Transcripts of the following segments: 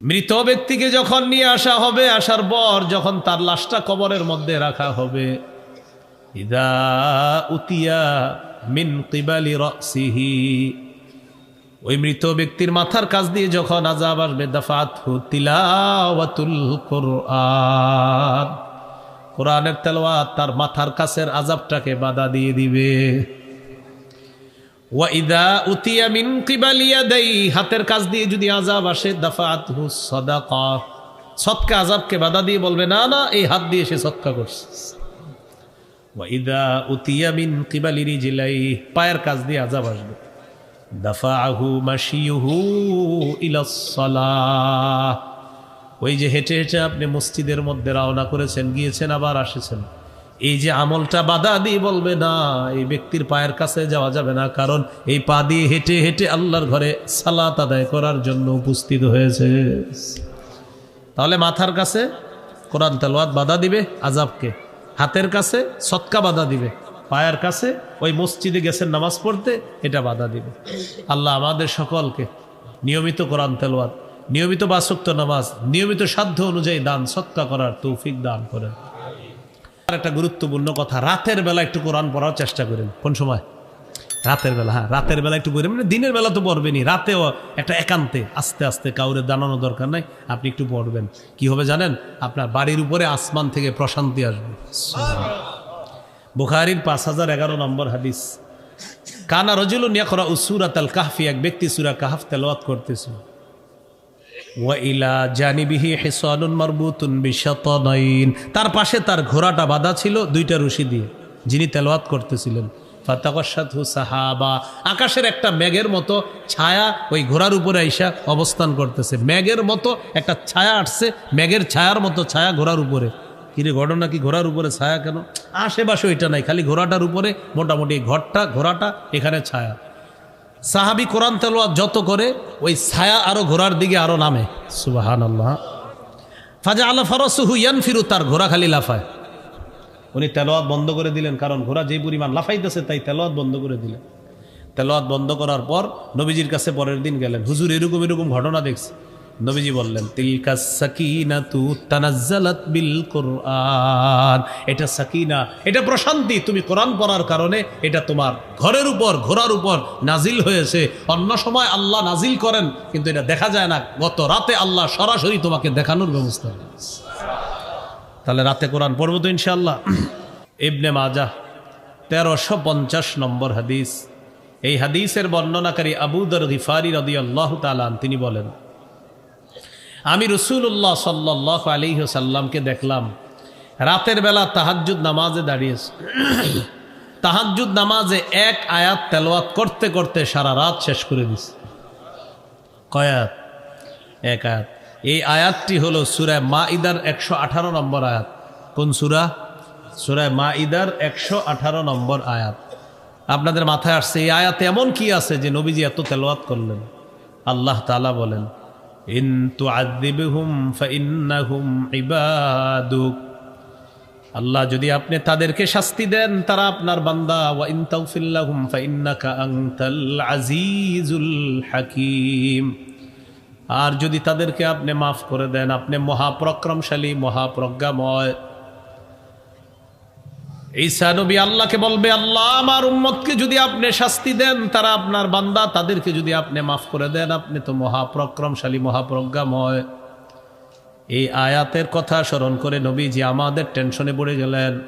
মৃত ব্যক্তিকে যখন নিয়ে আসা হবে, আসার পর যখন তার লাশটা কবরের মধ্যে রাখা হবে, ইদা উতিয়া মিন কিবালি রসিহি। ওই মৃত ব্যক্তির মাথার কাছ দিয়ে যখন আজাব আসবে দাফাত তিলাওয়াতুল কোরআন। কোরআনের তেলাওয়াত তার মাথার কাছের আজাবটাকে বাধা দিয়ে দিবে। ওয়াইদা উতিয়া মিন কিবালিয়া দেই হাতের কাজ দিয়ে যদি আজাব আসে দাফাত হু সদাকা। সৎকা আজাবকে বাধা দিয়ে বলবে, না না, এই হাত দিয়ে সে সৎকা করছে। ওয়াইদা উতিয়া মিন কিবালিরি জিলাই পায়ের কাজ দিয়ে আজাব আসবে। দাফাহু মাশিয়ুহু ইলাস ওই যে হেঁটে হেঁটে আপনি মসজিদের মধ্যে রওনা করেছেন, গিয়েছেন, আবার আসেছেন। এই যে আমলটা বাধা দিয়ে বলবে, না, এই ব্যক্তির পায়ের কাছে যাওয়া যাবে না, কারণ এই পা দিয়ে হেঁটে হেঁটে আল্লাহর ঘরে সালাত আদায় করার জন্য উপস্থিত হয়েছে। তাহলে মাথার কাছে কোরআন তেলোয়াত বাধা দিবে আজাবকে হাতের কাছে সৎকা বাধা দিবে, পায়ের কাছে ওই মসজিদে গেছেন নামাজ পড়তে, এটা বাধা দিবে। আল্লাহ আমাদের সকলকে নিয়মিত কোরআন তেলোয়াত নিয়মিত বাসক্ত নামাজ, নিয়মিত সাধ্য অনুযায়ী দান সৎকা করার তৌফিক দান করেন। আর একটা গুরুত্বপূর্ণ কথা, রাতের বেলা একটু কোরআন পড়ার চেষ্টা করেন। কোন সময়? রাতের বেলা হ্যাঁ রাতের বেলা একটু পড়বেন মানে দিনের বেলা তো পড়বেনই, রাতেও একটা একান্তে, আস্তে আস্তে কাউরে দাঁড়ানো দরকার নাই, আপনি একটু পড়বেন। কি হবে জানেন? আপনার বাড়ির উপরে আসমান থেকে প্রশান্তি আসবে। বুখারির পাঁচ হাজার এগারো নম্বর হাদিস। কানা রজুল নিয়া করা উসুরাত আল কাহফি, এক ব্যক্তি সুরা কাহাফ তেলাওয়াত করতেছিল। ওয়াইলা জানিবিহি হেসানুন মারবুতুন বিশাতানাইন। তার পাশে তার ঘোড়াটা বাঁধা ছিল দুইটা রশি দিয়ে, যিনি তেলাওয়াত করতেছিলেন। ফাতাকসাথু সাহাবা। আকাশের একটা মেঘের মতো ছায়া ওই ঘোড়ার উপরে আইসা অবস্থান করতেছে। মেঘের মতো একটা ছায়া আসছে, মেঘের ছায়ার মতো ছায়া ঘোড়ার উপরে। কিরে ঘটনা কি? ঘোড়ার উপরে ছায়া কেন? আশেপাশে ওইটা নাই, খালি ঘোড়াটার উপরে মোটামুটি ঘরটা, ঘোড়াটা এখানে ছায়া। সাহাবি কোরআন তেলোয়াত যত করে, ওই ছায়া আরও ঘোড়ার দিকে আরও নামে। সুবাহান আল্লাহ ফাজা আল্লাহ ফরসুহু ইয়ান ফিরু তার ঘোড়া খালি লাফায়। উনি তেলোয়াত বন্ধ করে দিলেন, কারণ ঘোড়া যেই পরিমাণ লাফাইতেছে, তাই তেলোয়াত বন্ধ করে দিলেন। তেলোয়াত বন্ধ করার পর নবীজির কাছে পরের দিন গেলেন। হুজুর এরকম এরকম ঘটনা দেখছি। নবীজি বললেন, তিলকা সাকিনাতু তানাজ্জালাত বিল কোরআন। এটা সাকিনা, এটা প্রশান্তি। তুমি কোরআন পড়ার কারণে এটা তোমার ঘরের উপর, ঘোড়ার উপর নাজিল হয়েছে। অন্য সময় আল্লাহ নাজিল করেন, কিন্তু এটা দেখা যায় না। গত রাতে আল্লাহ সরাসরি তোমাকে দেখানোর ব্যবস্থা তাহলে রাতে কোরআন পড়ব তো ইনশাল্লাহ ইবনে মাজা তেরোশো পঞ্চাশ নম্বর হাদিস। এই হাদিসের বর্ণনাকারী আবুদর গিফারি রদি আল্লাহ তালান তিনি বলেন আমি রসুল্লাহ সাল্লাহ আলী সাল্লামকে দেখলাম, রাতের বেলা তাহাজ্জুদ নামাজে দাঁড়িয়েছে। তাহাজ্জুদ নামাজে এক আয়াত তেলোয়াত করতে করতে সারা রাত শেষ করে দিছে। কয়াত এক আয়াত। এই আয়াতটি হলো সুরায় মা ইদার একশো আঠারো নম্বর আয়াত। কোন সুরা? সুরায় মা ইদার একশো আঠারো নম্বর আয়াত। আপনাদের মাথায় আসছে, এই আয়াতে এমন কি আছে যে নবীজি এত তেলোয়াত করলেন? আল্লাহ তালা বলেন ইন তুআযিবহুম ফাইন্নাহুম ইবাদুক। আল্লাহ যদি আপনি তাদেরকে শাস্তি দেন, তারা আপনার বান্দা। ওয়া ইন তাগফিরলাহুম ফাইন্নাকা আনতাল আজিজুল হাকীম। আর যদি তাদেরকে আপনি মাফ করে দেন, আপনি মহাপ্রক্রমশালী, মহাপ্রজ্ঞাময়। ঈসা নবী আল্লাহকে বলবে, আল্লাহ, আমার উম্মতকে যদি আপনি শাস্তি দেন, তারা আপনার বান্দা। তাদেরকে যদি আপনি মাফ করে দেন, আপনি তো মহাপ্রক্রমশালী, মহাপ্রজ্ঞাময়। এই আয়াতের কথা স্মরণ করে নবী যে আমাদের টেনশনে পড়ে গেলেন।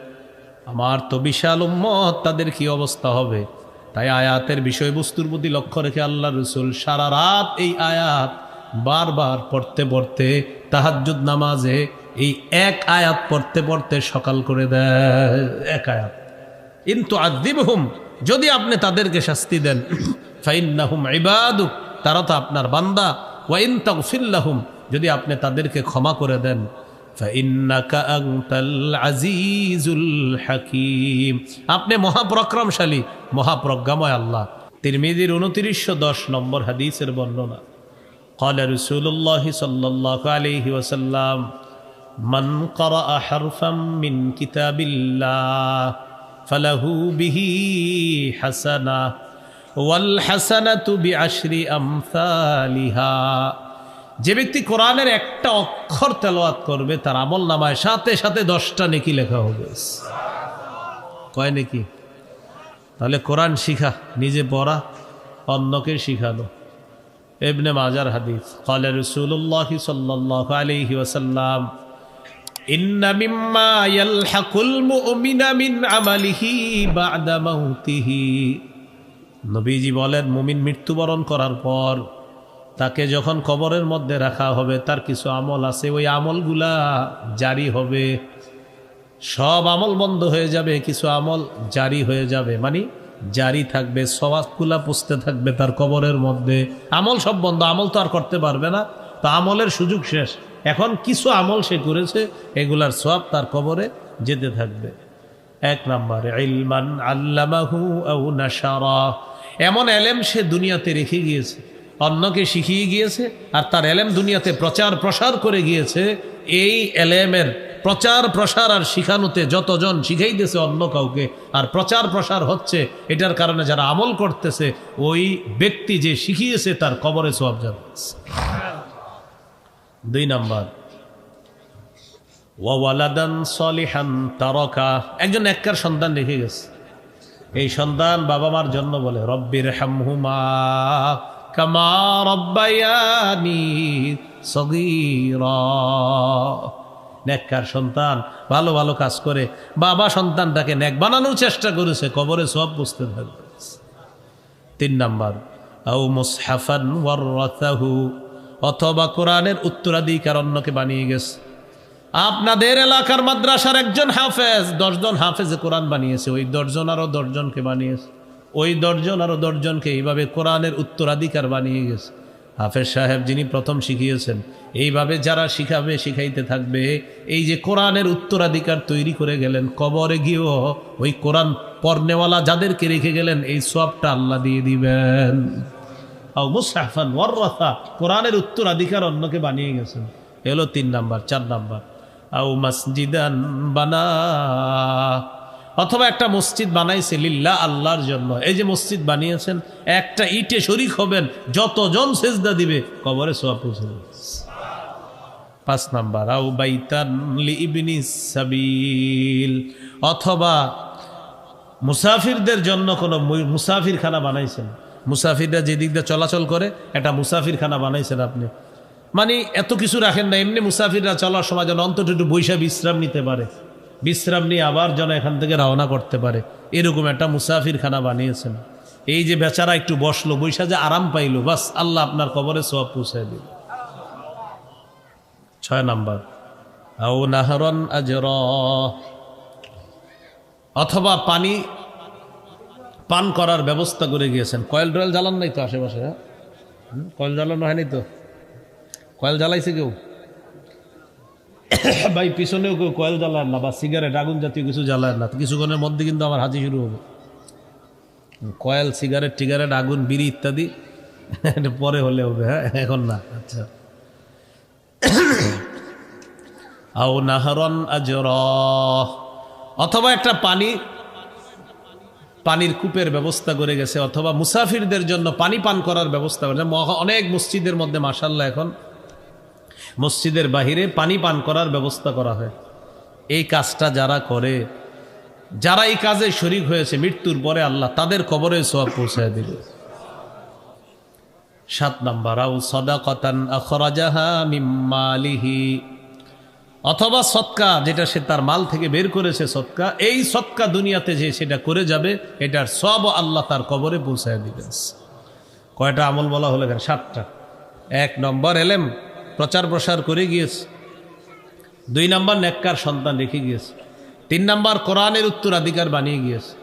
আমার তো বিশাল উম্মত, তাদের কি অবস্থা হবে? তাই আয়াতের বিষয়বস্তুর প্রতি লক্ষ্য রেখে আল্লাহ রসুল সারা রাত এই আয়াত বারবার পড়তে পড়তে তাহাজ্জুদ নামাজে এই এক আয়াত পড়তে পড়তে সকাল করে দেয় এক আয়াত কিন্তু আদিবহুম যদি আপনি তাদেরকে শাস্তি দেন ফাইন্নাহুম ইবাদুক তারা তো আপনার বান্দা ওয়াইন তাগফিল্লাহুম যদি আপনি তাদেরকে ক্ষমা করে দেন ফাইন্নাকা আনতাল আজিজুল হাকিম আপনি মহাপ্রক্রমশালী মহাপ্রজ্ঞাময় আল্লাহ তিরমিদির উনত্রিশশো দশ নম্বর হাদিসের বর্ণনা قال رسول الله صلى الله عليه وسلم من করা حرفا من كتاب الله فله হাসানা ওয়াল والحسنة بعشر أمثالها যে ব্যক্তি কোরআনের একটা অক্ষর তেলাওয়াত করবে, তার আমল নামায় সাথে সাথে দশটা নেকি লেখা হবে। কয় নেকি? তাহলে কোরআন শিখা, নিজে পড়া, অন্যকে শিখানো। এবনে মাজার হাদিস, কলে রসুল্লাহ সাল্লাহ আলহি ওসাল্লাম ইন্না মিম্মা ইয়ালহাকুল আমালিহি বাদা মাউতিহি। নবীজি বলেন, মুমিন মৃত্যুবরণ করার পর তাকে যখন কবরের মধ্যে রাখা হবে, তার কিছু আমল আছে, ওই আমলগুলা জারি হবে। সব আমল বন্ধ হয়ে যাবে, কিছু আমল জারি হয়ে যাবে। মানে জারি থাকবে সবাবগুলা পুষতে থাকবে তার কবরের মধ্যে। আমল সব বন্ধ, আমল তো আর করতে পারবে না। তা আমলের সুযোগ শেষ। এখন কিছু আমল সে করেছে, এগুলার সব তার কবরে যেতে থাকবে। এক নাম্বার এমন এলেম সে দুনিয়াতে রেখে গিয়েছে, অন্যকে শিখিয়ে গিয়েছে, আর তার এলেম দুনিয়াতে প্রচার প্রসার করে গিয়েছে। এই এলেমের প্রচার প্রসার আর শিখানোতে যতজন শিখাইতেছে অন্য কাউকে, আর প্রচার প্রসার হচ্ছে, এটার কারণে যারা আমল করতেছে, ওই ব্যক্তি যে শিখিয়েছে তার কবরে সব যাবে দুই নাম্বার। তারকা। একজন এককার সন্তান রেখে গেছে। এই সন্তান বাবা মার জন্য বলে রব্বির কামা সন্তান ভালো ভালো কাজ করে, বাবা সন্তানটাকে নেক বানানোর চেষ্টা করেছে, কবরে সব বুঝতে থাকবে তিন নাম্বার আউ অথবা কোরআনের উত্তরাধিকার অন্যকে বানিয়ে গেছে। আপনাদের এলাকার মাদ্রাসার একজন হাফেজ, দশজন হাফেজে কোরআন বানিয়েছে, ওই দশজন আরও দশজনকে বানিয়েছে। ওই দশজন আরও দশজনকে এইভাবে কোরআনের উত্তরাধিকার বানিয়ে গেছে। হাফেজ সাহেব যিনি প্রথম শিখিয়েছেন, এইভাবে যারা শিখাবে, শিখাইতে থাকবে, এই যে কোরআনের উত্তরাধিকার তৈরি করে গেলেন, কবরে গিয়েও ওই কোরআন পর্নেওয়ালা যাদেরকে রেখে গেলেন, এই সবটা আল্লাহ দিয়ে দিবেন। কোরআনের উত্তরাধিকার অন্যকে বানিয়ে গেছেন। এলো তিন নাম্বার, চার নাম্বার। আউ মসজিদান বানা, অথবা একটা মসজিদ বানাইছে লিল্লা, আল্লাহর জন্য। এই যে মসজিদ বানিয়েছেন, একটা ইটে শরিক হবেন, যতজন সেজদা দিবে, কবরে সোয়া পৌঁছে পাঁচ নাম্বার আউ বাইতান সাবিল, অথবা মুসাফিরদের জন্য কোনো মুসাফিরখানা বানাইছেন। মুসাফিররা যে দিক দিয়ে চলাচল করে, একটা মুসাফিরখানা বানাইছেন আপনি। মানে এত কিছু রাখেন না, এমনি মুসাফিররা চলার সময় যেন অন্তত একটু বৈশা বিশ্রাম নিতে পারে। বিশ্রাম নিয়ে আবার যেন এখান থেকে রওনা করতে পারে। এরকম একটা মুসাফিরখানা বানিয়েছেন। এই যে বেচারা একটু বসল, বৈশা যে আরাম পাইলো, বাস আল্লাহ আপনার কবরে সব পৌঁছায় দিল। ছয় নাম্বার। অথবা পানি পান করার ব্যবস্থা করে গিয়েছেন। কয়েল টয়েল জ্বালান নাই তো আশেপাশে হ্যাঁ? কয়েল জ্বালানো হয়নি তো? কয়েল জ্বালাইছে কেউ? ভাই, পিছনেও কেউ কয়েল জ্বালায় না বা সিগারেট, আগুন জাতীয় কিছু জ্বালায় না। কিছুক্ষণের মধ্যে কিন্তু আমার হাতি শুরু হবে। কয়েল, সিগারেট, টিগারেট, আগুন, বিড়ি ইত্যাদি এটা পরে হলে হবে হ্যাঁ? এখন না আচ্ছা। আও নাহরন আজর। অথবা একটা পানি পানির কূপের ব্যবস্থা করে গেছে, অথবা মুসাফিরদের জন্য পানি পান করার ব্যবস্থা করে অনেক মসজিদের মধ্যে মাসাল্লাহ এখন মসজিদের বাহিরে পানি পান করার ব্যবস্থা করা হয়। এই কাজটা যারা করে, যারা এই কাজে শরিক হয়েছে, মৃত্যুর পরে আল্লাহ তাদের কবরে সব পৌঁছায় দিবে। সাত নাম্বার আউ সদাকতান আখরাজাহা মিম্মালিহি অথবা সৎকা যেটা সে তার মাল থেকে বের করেছে সৎকা, এই সৎকা দুনিয়াতে যে সেটা করে যাবে, এটার সব আল্লাহ তার কবরে পৌঁছায় দিবেন। কয়টা আমল বলা হলো এখানে? সাতটা। এক নম্বর এলেম, প্রচার প্রসার করে গিয়েছে। দুই নম্বর নেককার সন্তান রেখে গিয়েছে। তিন নম্বর কোরআনের উত্তরাধিকার বানিয়ে গিয়েছে।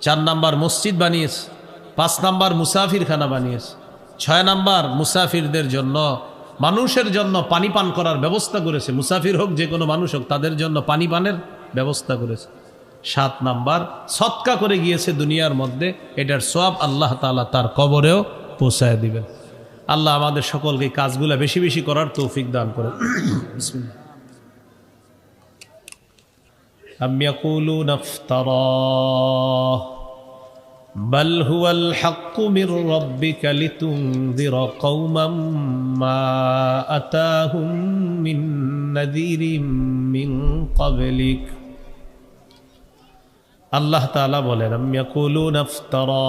চার নাম্বার মসজিদ বানিয়েছে। পাঁচ নাম্বার মুসাফিরখানা বানিয়েছে। ছয় নাম্বার মুসাফিরদের জন্য মানুষের জন্য পানি পান করার ব্যবস্থা করেছে। মুসাফির হোক, যে কোনো মানুষ হোক, তাদের জন্য পানি পানের ব্যবস্থা করেছে। সাত নাম্বার, সৎকা করে গিয়েছে দুনিয়ার মধ্যে, এটার সব আল্লাহ তালা তার কবরেও পৌঁছায় দিবেন। আল্লাহ আমাদের সকলকে কাজগুলো বেশি বেশি করার তৌফিক দান করেন। বিসমিল্লাহ। أم يقولون افتراه بل هو الحق من ربك لتنذر قوما ما أتاهم من نذير من قبلك আল্লাহ তাআলা বলেন আমি ইয়াকুলুন আফতারা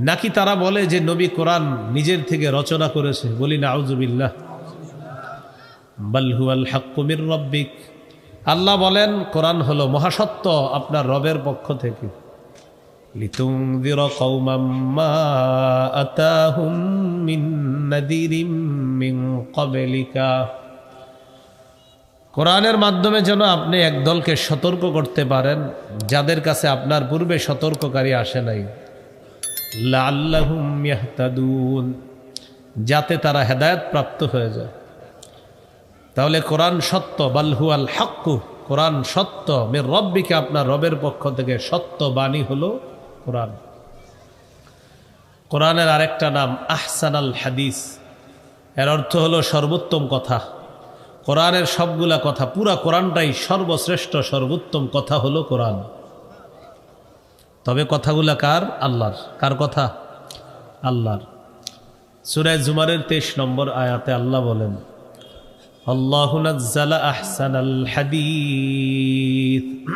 নাকি তারা বলে যে নবী কোরআন নিজের থেকে রচনা করেছে বলি না আউজুবিল্লাহ বাল হুয়াল হাক্কু মির রব্বিক আল্লাহ বলেন কোরআন হলো মহাসত্য আপনার রবের পক্ষ থেকে। কোরআনের মাধ্যমে যেন আপনি এক দলকে সতর্ক করতে পারেন যাদের কাছে আপনার পূর্বে সতর্ককারী আসে নাই। লাল্লাহুম যাতে তারা হেদায়ত প্রাপ্ত হয়ে যায়। তাহলে কোরআন সত্য বালহু আল হাক্কু। কোরআন সত্য, মের রব্বিকে, আপনার রবের পক্ষ থেকে সত্য বাণী হলো কোরআন। কোরআনের আরেকটা নাম আহসান আল হাদিস। এর অর্থ হলো সর্বোত্তম কথা। কোরআনের সবগুলা কথা, পুরা কোরআনটাই সর্বশ্রেষ্ঠ, সর্বোত্তম কথা হলো কোরআন। তবে কথাগুলা কার? আল্লাহর। কার কথা? আল্লাহর। সুরায় জুমারের তেইশ নম্বর আয়াতে আল্লাহ বলেন আল্লাহ নাজ্জালা আহসানাল হাদিস।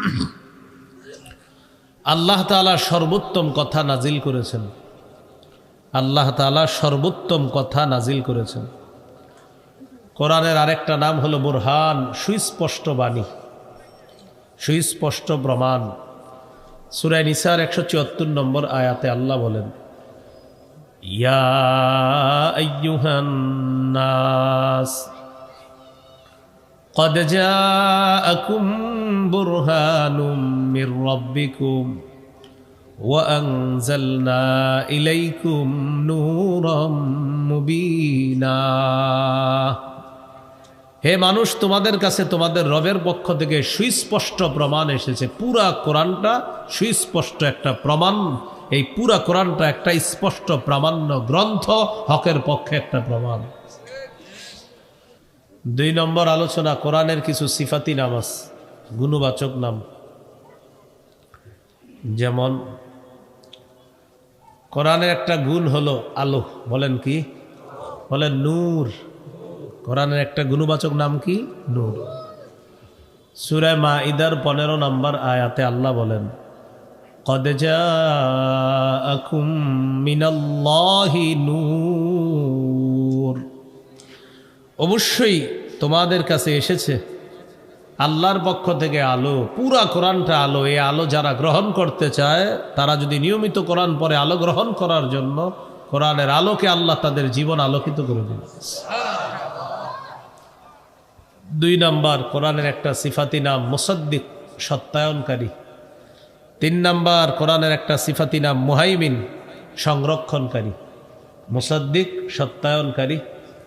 আল্লাহ তাআলা সর্বোত্তম কথা নাজিল করেছেন। আল্লাহ তাআলা সর্বোত্তম কথা নাজিল করেছেন। কোরআনের আরেকটা নাম হলো বুরহান, সুস্পষ্ট বাণী। সুস্পষ্ট প্রমাণ। সুরাই নিসার একশো চুয়াত্তর নম্বর আয়াতে আল্লাহ বলেন, ইয়া قد جاءكم برهان من ربكم وأنزلنا إليكم نورا مبينا হে মানুষ তোমাদের কাছে তোমাদের রবের পক্ষ থেকে সুস্পষ্ট প্রমাণ এসেছে পুরা কোরআনটা সুস্পষ্ট একটা প্রমাণ এই পুরা কোরআনটা একটা স্পষ্ট প্রামাণ্য গ্রন্থ হকের পক্ষে একটা প্রমাণ দুই নম্বর আলোচনা, কোরআনের কিছু সিফাতি নামাজ গুণবাচক নাম। যেমন, কোরআনের একটা গুণ হলো আলো, বলেন কি? বলেন নূর। কোরআনের একটা গুণবাচক নাম কি? নূর। সুরায় মা ইদার পনেরো নম্বর আয়াতে আল্লাহ বলেন কদেজা মিনাল্লাহি নূর। অবশ্যই তোমাদের কাছে এসেছে। আল্লাহর পক্ষ থেকে আলো, পুরা কোরআনটা আলো। এই আলো যারা গ্রহণ করতে চায়, তারা যদি নিয়মিত কোরআন পরে আলো গ্রহণ করার জন্য, কোরআনের আলোকে আল্লাহ তাদের জীবন আলোকিত করে দিবে দুই নাম্বার, কোরআনের একটা সিফাতি নাম মুসদ্দিক, সত্যায়নকারী। তিন নাম্বার, কোরআনের একটা সিফাতি নাম মুহাইমিন, সংরক্ষণকারী। মুসদ্দিক, সত্যায়নকারী।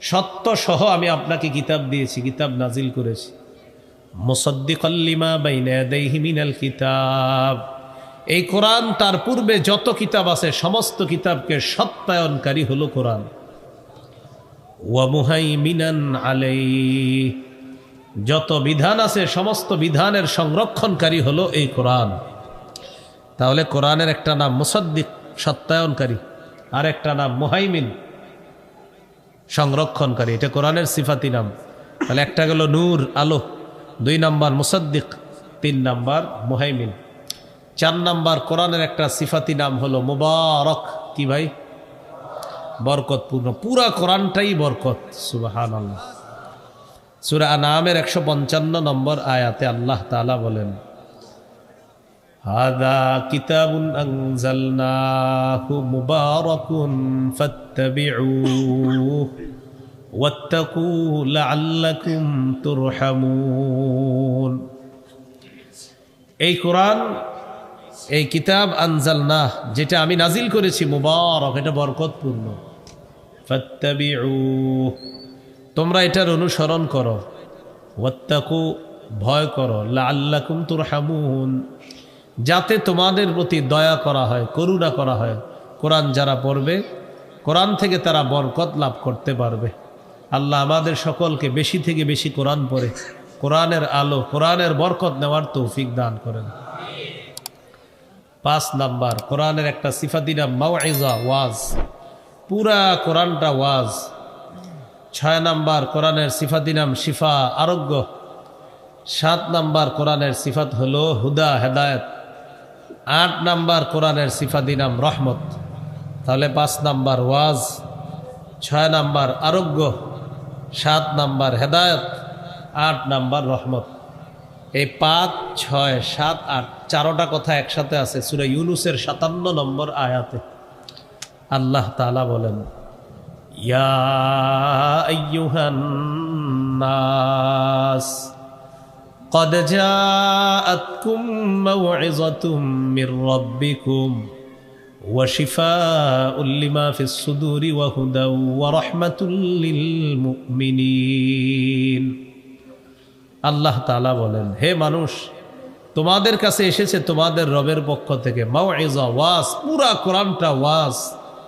সত্য সহ আমি আপনাকে কিতাব দিয়েছি, কিতাব নাজিল করেছি। মুসদ্দিকল্লিমা বাইনাদাইহি মিনাল কিতাব। এই কোরআন তার পূর্বে যত কিতাব আছে, সমস্ত কিতাবকে সত্যায়নকারী হলো কোরআন। ওয়ামুহাই মিনান আলাই যত বিধান আছে, সমস্ত বিধানের সংরক্ষণকারী হলো এই কোরআন। তাহলে কোরআনের একটা নাম মুসদ্দিক, সত্যায়নকারী। আর একটা নাম মুহাইমিন। সংরক্ষণকারী, এটা কোরআনের সিফাতি নাম। তাহলে একটা গেল নূর, আলো। দুই নাম্বার মুসাদ্দিক, তিন নাম্বার মুহাইমিন। চার নাম্বার কোরআনের একটা সিফাতি নাম হলো মুবারক। কি ভাই? বরকতপূর্ণ। পুরা কোরআনটাই বরকত সুবাহান আল্লাহ সুরা আনামের একশো পঞ্চান্ন নম্বর আয়াতে আল্লাহ তালা বলেন هذا كتاب أنزلناه مبارك فاتبعوه واتقوا لعلكم ترحمون এই কোরআন এই কিতাব আনজাল না যেটা আমি নাজিল করেছি মুবারক এটা বরকতপূর্ণ ফাত্তাবিউ তোমরা এটার অনুসরণ করো ওয়াত্তাকু ভয় করো লাল্লাকুম তুরহামুন যাতে তোমাদের প্রতি দয়া করা হয়, করুণা করা হয়। কোরআন যারা পড়বে, কোরআন থেকে তারা বরকত লাভ করতে পারবে। আল্লাহ আমাদের সকলকে বেশি থেকে বেশি কোরআন পড়ে, কোরআনের আলো, কোরআনের বরকত নেওয়ার তৌফিক দান করেন। পাঁচ নাম্বার, কোরআনের একটা সিফাতি নাম মাওয়াইজা ওয়াজ। পুরা কোরআনটা ওয়াজ। ছয় নাম্বার, কোরআনের সিফাতি নাম শিফা, আরোগ্য। সাত নাম্বার, কোরআনের সিফাত হলো হুদা, হেদায়ত। আট নাম্বার কোরআনের সিফাতি নাম রহমত। তাহলে পাঁচ নাম্বার ওয়াজ, ছয় নাম্বার আরোগ্য, সাত নাম্বার হেদায়ত, আট নাম্বার রহমত। এই পাঁচ, ছয়, সাত, আট চারোটা কথা একসাথে আছে সুরে ইউনুসের সাতান্ন নম্বর আয়াতে। আল্লাহ তালা বলেন, ইয়া قد جاءتكم موعظة من ربكم وشفاء لما في الصدور وهدى ورحمة للمؤمنين আল্লাহ তালা বলেন হে মানুষ তোমাদের কাছে এসেছে তোমাদের রবের পক্ষ থেকে মাও ওয়াজ পুরা কোরআনটা ওয়াজ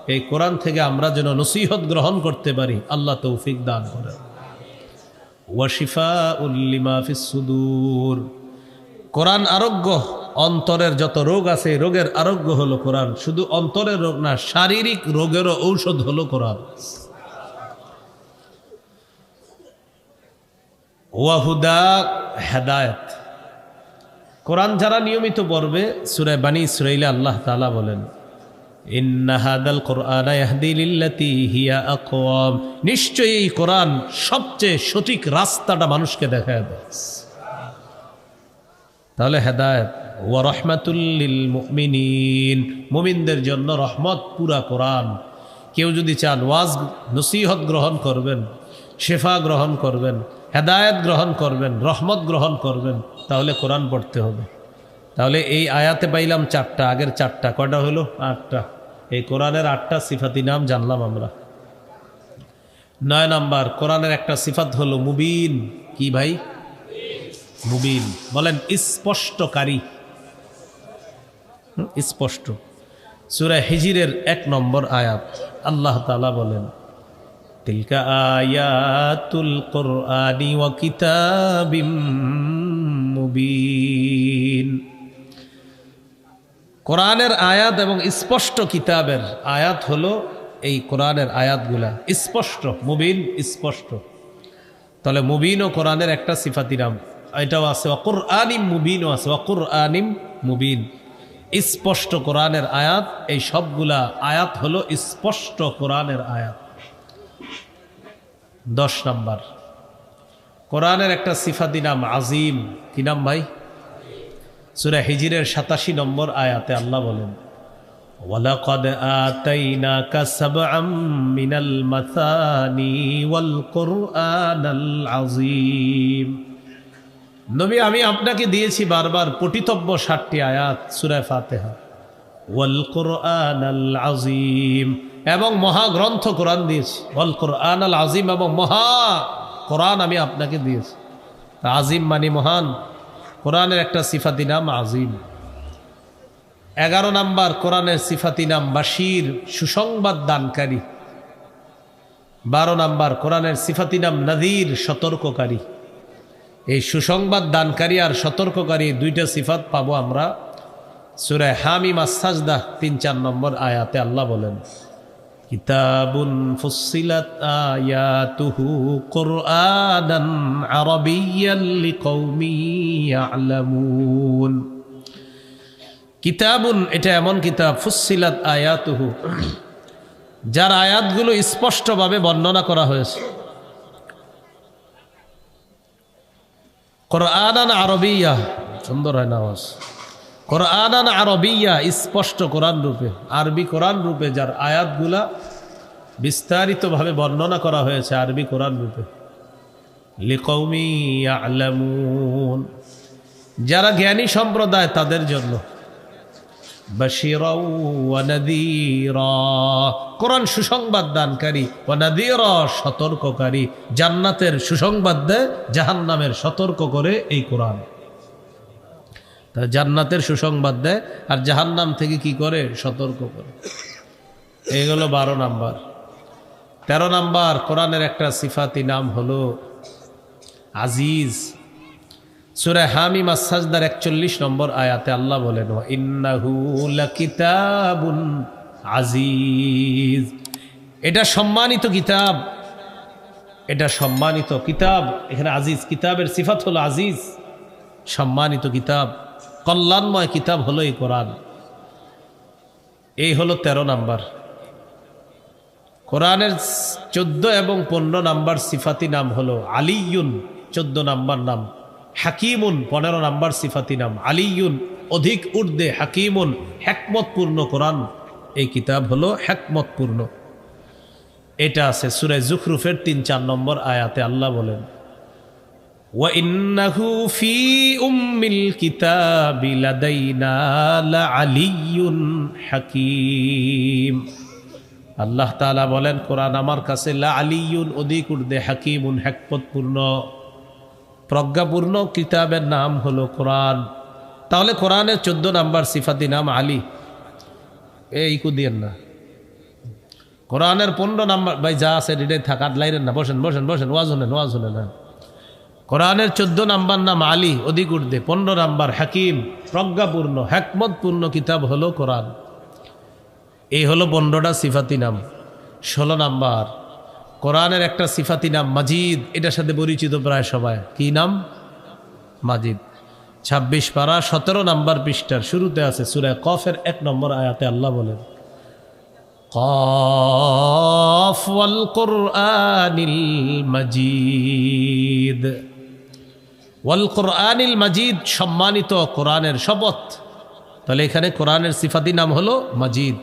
এই কোরআন থেকে আমরা যেন নসিহত গ্রহণ করতে পারি আল্লাহ তৌফিক দান করেন ওয়াশিফা উল্লিমা ফিসুদুর কোরআন আরোগ্য, অন্তরের যত রোগ আছে, রোগের আরোগ্য হলো কোরআন। শুধু অন্তরের রোগ না, শারীরিক রোগেরও ঔষধ হলো কোরআন। ওয়াহুদা হেদায়ত। কোরআন যারা নিয়মিত পড়বে, সুরায় বানী সুরাইলে আল্লাহ তালা বলেন ইন্নাহাদাল কোরআন হিয়া আকওয়াম নিশ্চয়ই এই কোরআন সবচেয়ে সঠিক রাস্তাটা মানুষকে দেয়। তাহলে হেদায়ত, ওয়া রহমাতুল্লিল মুমিনিন। মুমিনদের জন্য রহমত পুরা কোরআন। কেউ যদি চান ওয়াজ নসিহত গ্রহণ করবেন, শেফা গ্রহণ করবেন, হেদায়ত গ্রহণ করবেন, রহমত গ্রহণ করবেন, তাহলে কোরআন পড়তে হবে। তাহলে এই আয়াতে পাইলাম চারটা, আগের চারটা কটা হলো? আটটা। এই কোরআনের আটটা সিফাতি নাম জানলাম আমরা। নয় নাম্বার, কোরআনের একটা সিফাত হলো মুবিন। কি ভাই? মুবিন। বলেন, স্পষ্টকারী। স্পষ্ট। সুরা হিজিরের এক নম্বর আয়াত, আল্লাহ তালা বলেন, তিলকা আয়াতুল কোরআনি ওয়া কিতাবিম মুবিন। কোরআনের আয়াত এবং স্পষ্ট কিতাবের আয়াত হলো এই কোরআনের আয়াতগুলা। স্পষ্ট, মুবিন, স্পষ্ট। তাহলে মুবিন ও কোরআনের একটা সিফাতি নাম। এটাও আছে অকুর আনিম মুবিনও আছে অকুর আনিম মুবিন। স্পষ্ট কোরআনের আয়াত, এই সবগুলা আয়াত হলো স্পষ্ট কোরআনের আয়াত। দশ নাম্বার। কোরআনের একটা সিফাতি নাম আজিম। কি নাম ভাই? সুরা হিজিরের সাতাশি নম্বর আয়াতে আল্লাহ বলেন ولقد آتيناك سبعا من المثاني والقرآن العظيم নবী আমি আপনাকে দিয়েছি বারবার পঠিতব্য ষাটটি আয়াত সুরায় ফাতেহা ওয়াল কোরআন আল আজিম এবং মহাগ্রন্থ কোরআন দিয়েছি ওয়াল কোরআন আল আজিম এবং মহা কোরআন আমি আপনাকে দিয়েছি তা আজিম মানে মহান কোরআনের একটা সিফাতি নাম আজিম। এগারো নাম্বার কোরআনের সিফাতি নাম বাশির, সুসংবাদ দানকারী। বারো নাম্বার কোরআনের সিফাতি নাম নাদির সতর্ককারী। এই সুসংবাদ দানকারী আর সতর্ককারী দুইটা সিফাত পাবো আমরা। সুরায় হামি মাসাজদা তিন চার নম্বর আয়াতে আল্লাহ বলেন কিতাবুন ফুসিলাত আয়াতুহু কুরআনান আরাবিয়্যান লিকাউমি ইয়ালামুন। কিতাবুন, এটা এমন কিতাব ফুসিলাত আয়াতুহু, যার আয়াতগুলো স্পষ্টভাবে বর্ণনা করা হয়েছে। কোরআনান আরবিয়া, সুন্দর হয় না কোরআনান আরবিয়া স্পষ্ট কোরআন রূপে, আরবি কোরআন রূপে যার আয়াতগুলা বিস্তারিতভাবে বর্ণনা করা হয়েছে আরবি কোরআন রূপে। লিকৌমি আলামুন যারা জ্ঞানী সম্প্রদায় তাদের জন্য। কোরআন সুসংবাদ দানকারী ওয়া নাযীরা সতর্ককারী, জান্নাতের সুসংবাদ দেয়, জাহান্নামের সতর্ক করে এই কোরআন। তা জান্নাতের সুসংবাদ দেয় আর জাহান্নাম থেকে কি করে? সতর্ক করে। এই হলো বারো নাম্বার। তেরো নাম্বার, কোরআনের একটা সিফাতি নাম হলো আজিজ। সুরে হামি মাসাজদার একচল্লিশ নম্বর আয়াতে আল্লাহ বলেন, "ওয়া ইন্নাহু লাকিতাবুন আজিজ। এটা সম্মানিত কিতাব। এটা সম্মানিত কিতাব। এখানে আজিজ, কিতাবের সিফাত হলো আজিজ। সম্মানিত কিতাব। কল্যাণময় কিতাব হলো এই কোরআন। এই হলো ১৩ নাম্বার। কোরআনের চোদ্দ এবং পনেরো নাম্বার সিফাতি নাম হলো আলিউন চোদ্দ নাম্বার নাম। হাকিমুন, পনেরো নাম্বার সিফাতি নাম। আলিউন অধিক উর্দে হাকিমুন হ্যাকমতপূর্ণ কোরআন। এই কিতাব হলো হ্যাকমতপূর্ণ এটা আছে সুরে জুখরুফের তিন চার নম্বর আয়াতে আল্লাহ বলেন وإنه في أم الكتاب لدينا لعلي حكيم আল্লাহ তাআলা বলেন কোরআন আমার কাছে লা আলিউন অধিক উর্দে হাকিমুন হ্যাকপতপূর্ণ প্রজ্ঞাপূর্ণ কিতাবের নাম হলো কোরআন তাহলে কোরআনের চোদ্দ নাম্বার সিফাতি নাম আলী এই কুদিয়েন না কোরআনের পনেরো নাম্বার ভাই যা আছে রিডে থাক আর লাইরেন না বসেন বসেন বসেন ওয়াজ হলেন ওয়াজ হলেন হ্যাঁ কোরআনের চোদ্দ নাম্বার নাম আলী, অধিক পনেরো নাম্বার হাকিম, প্রজ্ঞাপূর্ণ হ্যাকমতপূর্ণ কিতাব হলো কোরআন। এই হলো পনেরোটা সিফাতি নাম। ষোলো নাম্বার, কোরআনের একটা সিফাতি নাম মাজিদ, এটার সাথে পরিচিত প্রায় সবাই। কি নাম? মাজিদ। ২৬ পাড়া সতেরো নাম্বার পৃষ্ঠার শুরুতে আছে সুরায় কফের, এক নম্বর আয়াতে আল্লাহ বলেন, কফ ওয়াল কোরআনিল মাজিদ। ওয়াল কোরআনিল মাজিদ সম্মানিত কোরআনের শপথ। তাহলে এখানে কোরআনের সিফাতি নাম হলো মাজিদ।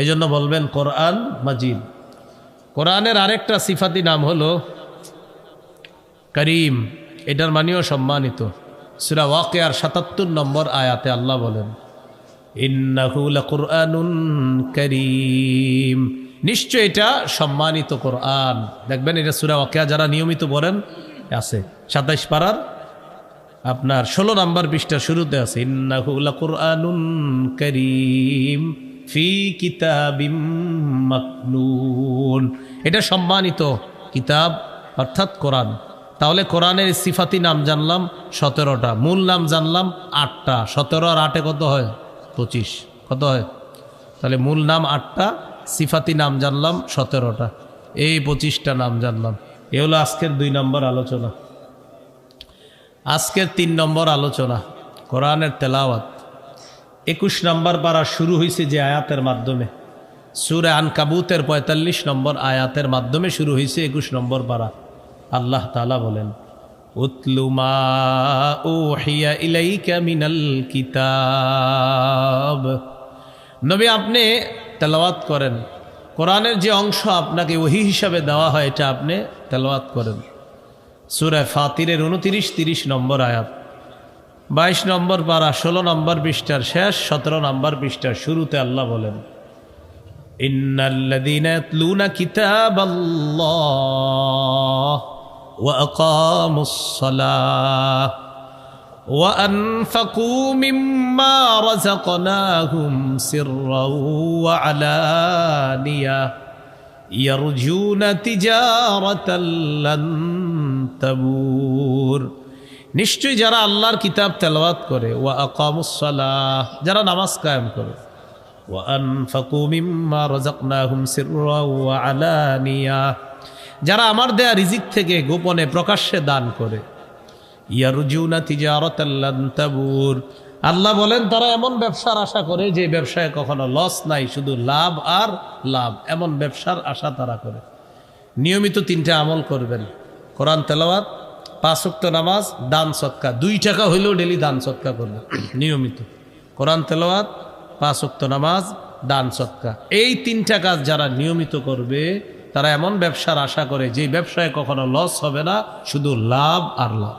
এই জন্য বলবেন কোরআন মাজিদ। কোরআনের আরেকটা সিফাতি নাম হলো করিম। এটার মানেও সম্মানিত। সুরা ওয়াকেয়ার সাতাত্তর নম্বর আয়াতে আল্লাহ বলেন করিম। নিশ্চয় এটা সম্মানিত কোরআন। দেখবেন এটা সুরা ওয়াকেয়া যারা নিয়মিত বলেন আছে। সাতাইশ পাড়ার আপনার ষোলো নাম্বার পৃষ্ঠা শুরুতে আছে করিম, ফি কিতাবিম এটা সম্মানিত কিতাব, অর্থাৎ কোরআন। তাহলে কোরআনের সিফাতি নাম জানলাম, সতেরোটা। মূল নাম জানলাম, আটটা। সতেরো আর আটে কত হয়? পঁচিশ। কত হয়? তাহলে মূল নাম আটটা, সিফাতি নাম জানলাম, সতেরোটা। এই পঁচিশটা নাম জানলাম। এ হলো আজকের দুই নম্বর আলোচনা। আজকের তিন নম্বর আলোচনা, কোরআনের তেলাওয়াত। একুশ নম্বর পারা শুরু হয়েছে যে আয়াতের মাধ্যমে। সুরে আন কাবুতের পঁয়তাল্লিশ নম্বর আয়াতের মাধ্যমে শুরু হয়েছে একুশ নম্বর পারা। আল্লাহ তালা বলেন উতলুমা কিতাব। নবী আপনি তেলাওয়াত করেন। কোরআনের যে অংশ আপনাকে ওহি হিসাবে দেওয়া হয়, এটা আপনি তেলাওয়াত করেন। সুরায় ফাতিরের উনতিরিশ তিরিশ নম্বর আয়াত বাইশ নম্বর পারা ষোলো নম্বর পৃষ্ঠার শেষ সতেরো নম্বর পৃষ্ঠার শুরুতে আল্লাহ বলেন ইন্নাল্লাযীনা ইয়াতলুনা কিতাবাল্লাহ ওয়া আকামুস সালাহ وأنفقوا مما رزقناهم سرا وعلانية يرجون تجارة لن তাবুর নিশ্চয়ই যারা আল্লাহর কিতাব তেলওয়াত করে, ওয়া আকামুসসালাহ, যারা নামাজ কায়েম করে, ওয়া আনফাকু মিম্মা রাযাকনাহুম সিররা আলানিয়া, যারা আমার দেয়া রিজিক থেকে গোপনে প্রকাশ্যে দান করে তাবুর আল্লাহ বলেন, তারা এমন ব্যবসার আশা করে যে ব্যবসায় কখনো লস নাই, শুধু লাভ আর লাভ, এমন ব্যবসার আশা তারা করে। নিয়মিত তিনটা আমল করবেন। কোরআন তেলাওয়াত পাঁচক্ত নামাজ, দান সৎকা দুই টাকা হইলেও ডেলি দান সৎকা করবে নিয়মিত। কোরআন তেলাওয়াত পাঁচক্ত নামাজ, দান সৎকা এই তিনটা কাজ যারা নিয়মিত করবে, তারা এমন ব্যবসার আশা করে, যে ব্যবসায় কখনো লস হবে না, শুধু লাভ আর লাভ